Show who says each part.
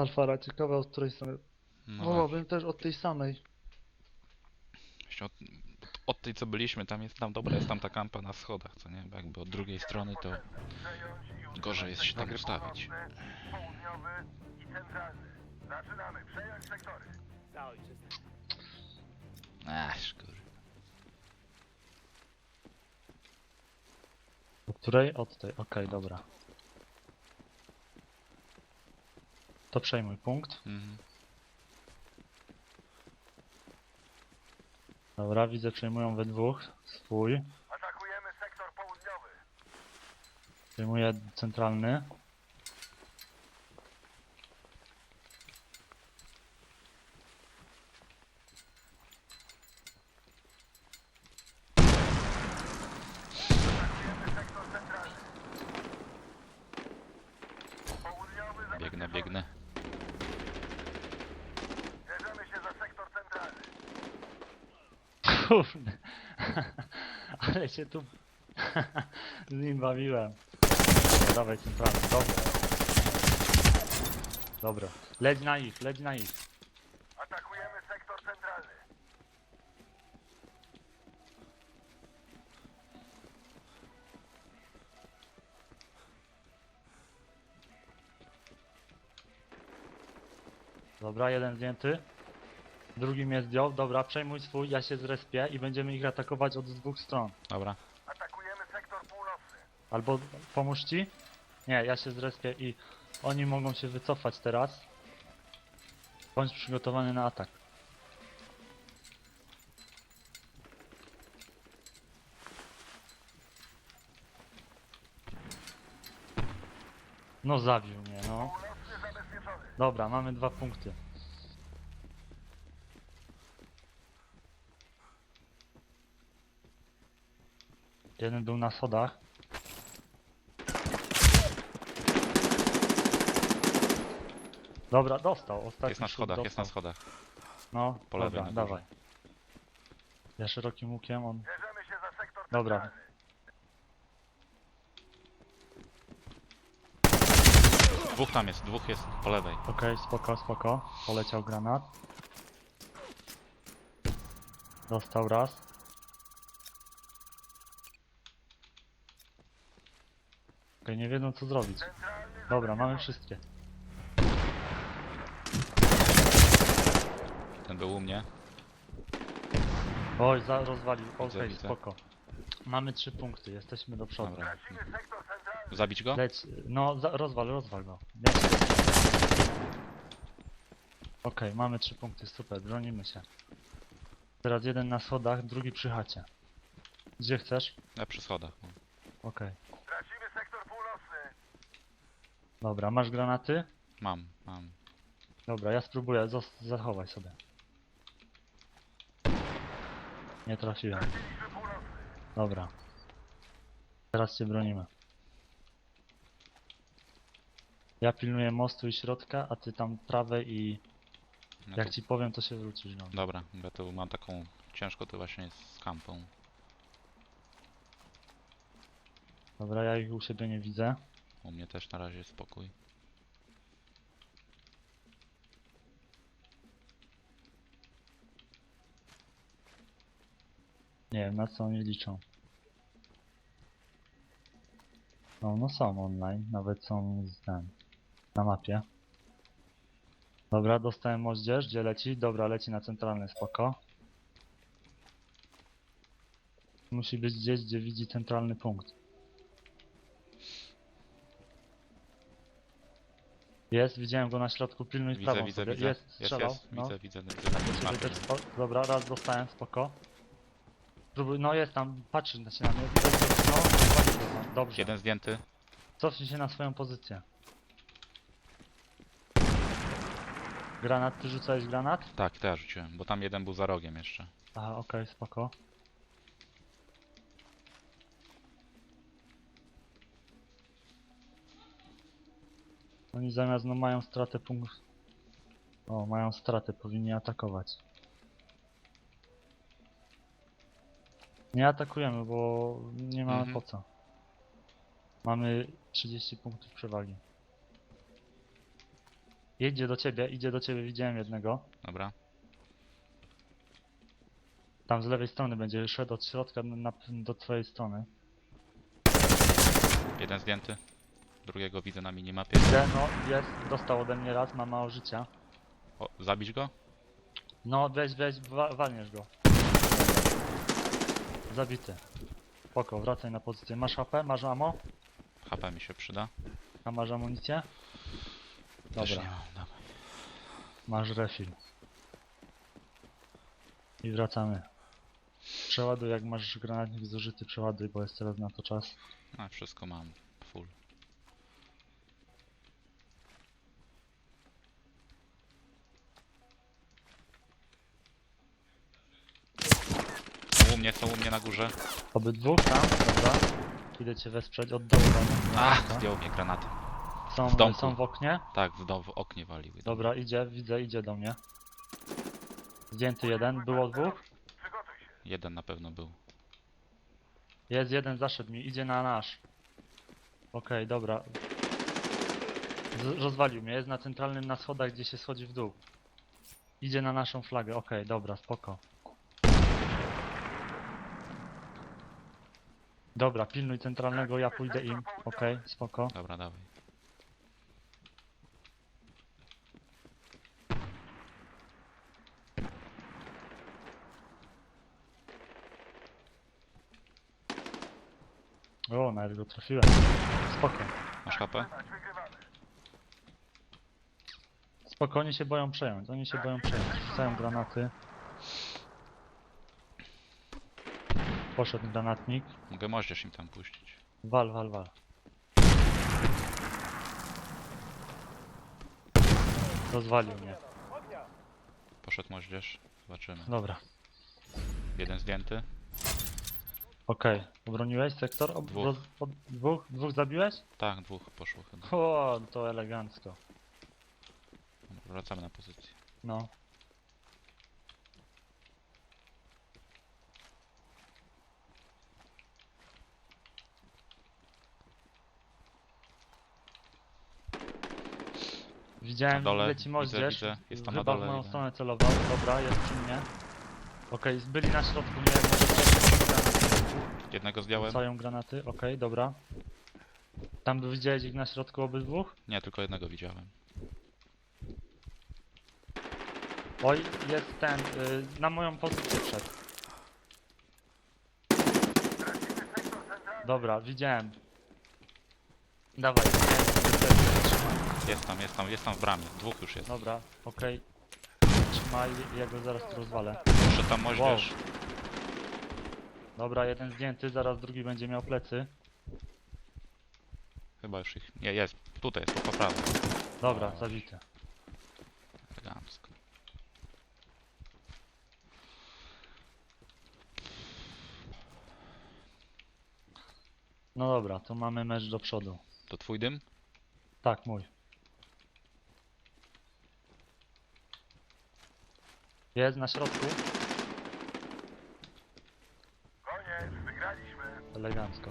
Speaker 1: Alfara, ciekawe od której strony.
Speaker 2: No
Speaker 1: Wolałbym też od tej samej.
Speaker 2: właśnie od, od tej co byliśmy, tam jest tam dobra jest tam ta kampa na schodach, co nie? Bo jakby od drugiej strony to gorzej jest się tam ustawić.
Speaker 3: Południowy i centralny. Zaczynamy. Przejąć sektory.
Speaker 2: Ach, kurwa.
Speaker 1: Od której? Od tej, okej, dobra. To przejmuj punkt.
Speaker 2: Mhm.
Speaker 1: Dobra, widzę, przejmują we dwóch. Swój.
Speaker 3: Atakujemy sektor południowy.
Speaker 1: Przejmuję centralny.
Speaker 3: Sektor centralny. Południowy
Speaker 2: Biegnę,
Speaker 3: zabezpieczony.
Speaker 2: biegnę.
Speaker 3: Bierzemy się za sektor centralny.
Speaker 1: Kurde. Ale się tu z nim bawiłem. Dobra, Dawaj centralny, dobra. Dobra. Leć na ich, leć na ich.
Speaker 3: Atakujemy sektor centralny.
Speaker 1: Dobra, jeden zdjęty. Drugi mnie zdjął. Dobra, przejmuj swój, ja się zrespię i będziemy ich atakować od dwóch stron.
Speaker 2: Dobra.
Speaker 3: Atakujemy sektor północny.
Speaker 1: Albo pomóż ci? Nie, ja się zrespię i oni mogą się wycofać teraz. Bądź przygotowany na atak. No zabił mnie, no.
Speaker 3: Północny zabezpieczony.
Speaker 1: Dobra, mamy dwa punkty. Jeden był na schodach. Dobra, dostał. Ostatni
Speaker 2: Jest na
Speaker 1: szut
Speaker 2: schodach, jest na
Speaker 1: dostał.
Speaker 2: schodach.
Speaker 1: No,
Speaker 2: Po lewej
Speaker 1: dobra,
Speaker 2: na górze.
Speaker 1: dawaj. Ja szerokim łukiem, on...
Speaker 3: Bierzemy się za sektor
Speaker 1: Dobra.
Speaker 3: centralny.
Speaker 2: Dwóch tam jest, dwóch jest po lewej.
Speaker 1: Okej, spoko, spoko. Poleciał granat. Dostał raz. Nie wiedzą co zrobić. Dobra, mamy wszystkie.
Speaker 2: Ten był u mnie.
Speaker 1: Oj, za, rozwalił. Okej,
Speaker 2: widzę.
Speaker 1: spoko. Mamy trzy punkty, jesteśmy do przodu.
Speaker 2: Dobra. Zabić go?
Speaker 1: Leć, no za, rozwal, rozwal go. Leć. Okej, mamy trzy punkty, super, bronimy się. Teraz jeden na schodach, drugi przy chacie. Gdzie chcesz?
Speaker 2: Ja przy schodach.
Speaker 1: Okej. Dobra, masz granaty?
Speaker 2: Mam, mam.
Speaker 1: Dobra, ja spróbuję, zachowaj sobie. Nie trafiłem. Dobra. Teraz cię bronimy. Ja pilnuję mostu i środka, a ty tam prawe i
Speaker 2: No
Speaker 1: jak
Speaker 2: to,
Speaker 1: ci powiem to się wrócisz no.
Speaker 2: Dobra, ja tu mam taką ciężko to właśnie jest z kampą.
Speaker 1: Dobra, ja ich u siebie nie widzę.
Speaker 2: U mnie też na razie spokój.
Speaker 1: Nie wiem na co oni liczą. No, no są online, nawet są z ten, na mapie. Dobra, dostałem moździerz, gdzie leci? Dobra, leci na centralny, spoko. Musi być gdzieś, gdzie widzi centralny punkt. Jest, widziałem go na środku, pilnuj
Speaker 2: Widzę,
Speaker 1: prawą
Speaker 2: widzę,
Speaker 1: sobie.
Speaker 2: widzę.
Speaker 1: Jest,
Speaker 2: Jest,
Speaker 1: strzelał,
Speaker 2: jest,
Speaker 1: no.
Speaker 2: widzę, widzę, widzę.
Speaker 1: Też Dobra, raz dostałem, spoko. Próbuj, no jest tam, patrzy na się na mnie. No, tam. dobrze.
Speaker 2: Jeden zdjęty.
Speaker 1: Cofnij się na swoją pozycję. Granat, ty rzucałeś granat?
Speaker 2: Tak, ja rzuciłem, bo tam jeden był za rogiem jeszcze.
Speaker 1: Aha, okej, spoko. Oni zamiast, no mają stratę punkt... O, mają stratę, powinni atakować. Nie atakujemy, bo nie mamy
Speaker 2: Mhm.
Speaker 1: po co. Mamy 30 punktów przewagi. Jedzie do ciebie, idzie do ciebie, widziałem jednego.
Speaker 2: Dobra.
Speaker 1: Tam z lewej strony będzie szedł od środka na, do twojej strony.
Speaker 2: Jeden zdjęty. Drugiego widzę na minimapie.
Speaker 1: Idzie, no jest, dostał ode mnie raz, ma mało życia.
Speaker 2: O, zabić go?
Speaker 1: No weź, weź, wa walniesz go. Zabity. Spoko, wracaj na pozycję. Masz HP? Masz ammo?
Speaker 2: HP mi się przyda.
Speaker 1: A masz amunicję?
Speaker 2: Też
Speaker 1: Dobra.
Speaker 2: mam, dawaj.
Speaker 1: Masz refill. I wracamy. Przeładuj, jak masz granatnik zużyty, przeładuj, bo jest teraz na to czas.
Speaker 2: A, wszystko mam. Mnie, są u mnie na górze.
Speaker 1: Obydwu tam, dobra. Idę cię wesprzeć od dołu. walnę
Speaker 2: A,
Speaker 1: granata.
Speaker 2: zdjął mnie granatem.
Speaker 1: Są,
Speaker 2: w domku.
Speaker 1: są w oknie?
Speaker 2: Tak, w, do, w oknie waliły.
Speaker 1: Dobra, idzie, widzę, idzie do mnie. Zdjęty jeden, było dwóch.
Speaker 2: Jeden na pewno był.
Speaker 1: Jest jeden, zaszedł mi, idzie na nasz. Okej, dobra. Z rozwalił mnie, jest na centralnym na schodach, gdzie się schodzi w dół. Idzie na naszą flagę, okej, dobra, spoko. Dobra, pilnuj centralnego, ja pójdę im. Okej, spoko.
Speaker 2: Dobra, dawaj.
Speaker 1: O, nawet go trafiłem. Spoko.
Speaker 2: Masz HP?
Speaker 1: Spoko, oni się boją przejąć, oni się boją przejąć. Rzucają granaty. Poszedł granatnik.
Speaker 2: Mogę moździerz im tam puścić.
Speaker 1: Wal, wal, wal. Rozwalił mnie.
Speaker 2: Poszedł moździerz. Zobaczymy.
Speaker 1: Dobra.
Speaker 2: Jeden zdjęty.
Speaker 1: Okej. Obroniłeś sektor? Ob
Speaker 2: Dwóch.
Speaker 1: roz- od- dwóch? Dwóch zabiłeś?
Speaker 2: Tak, dwóch poszło chyba.
Speaker 1: O, to elegancko.
Speaker 2: Dobra, Wracamy na pozycję.
Speaker 1: No. Widziałem,
Speaker 2: dole,
Speaker 1: leci
Speaker 2: widzę,
Speaker 1: moździerz.
Speaker 2: widzę. Jest tam
Speaker 1: Chyba
Speaker 2: na
Speaker 1: w
Speaker 2: dole
Speaker 1: moją
Speaker 2: jeden.
Speaker 1: stronę celował. Dobra, jest przy mnie. Okej, byli na środku, nie wiem, może wcześniej
Speaker 2: Jednego zdjąłem.
Speaker 1: rzucają granaty. Okej, dobra. Tam by widziałeś ich na środku obydwu?
Speaker 2: Nie, tylko jednego widziałem.
Speaker 1: Oj, jest ten, y, na moją pozycję wszedł. Dobra, widziałem. Dawaj.
Speaker 2: Jest tam, jest tam, jest tam w bramie. Dwóch już jest.
Speaker 1: Dobra, okej. Trzymaj, ja go zaraz tu rozwalę.
Speaker 2: Jeszcze tam moździerz.
Speaker 1: Dobra, jeden zdjęty, zaraz drugi będzie miał plecy.
Speaker 2: Chyba już ich... Nie, jest. Tutaj jest, po prawej.
Speaker 1: Dobra, zabity.
Speaker 2: Elegancko.
Speaker 1: No dobra, tu mamy mecz do przodu.
Speaker 2: To twój dym?
Speaker 1: Tak, mój. Jest na środku.
Speaker 3: Koniec, wygraliśmy.
Speaker 1: Elegancko.